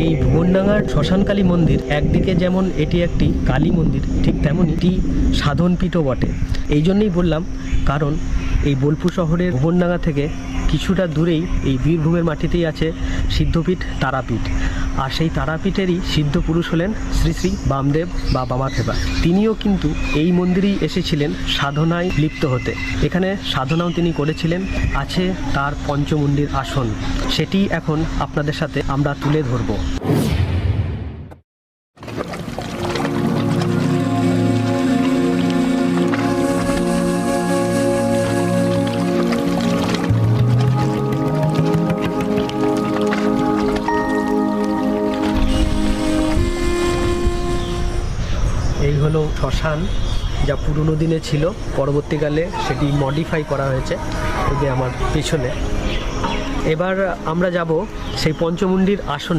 এই ভুবনডাঙ্গার শ্মশানকালী মন্দির একদিকে যেমন এটি একটি কালী মন্দির, ঠিক তেমনই এটি সাধনপীঠও বটে। এই জন্যেই বললাম, কারণ এই বোলপুর শহরের ভুবনডাঙ্গা থেকে কিছুটা দূরেই এই বীরভূমের মাটিতেই আছে সিদ্ধপীঠ, তারাপীঠ। আর সেই তারাপীঠেরই সিদ্ধ পুরুষ হলেন শ্রী শ্রী বামদেব বা বামাথেবা। তিনিও কিন্তু এই মন্দিরেই এসেছিলেন সাধনায় লিপ্ত হতে। এখানে সাধনাও তিনি করেছিলেন। আছে তার পঞ্চমন্দির আসন। সেটি এখন আপনাদের সাথে আমরা তুলে ধরবো। এই হলো শ্মশান যা পুরনো দিনে ছিল। পরবর্তীকালে সেটি মডিফাই করা হয়েছে এই যে আমার পেছনে। এবার আমরা যাব সেই পঞ্চমুণ্ডির আসনে।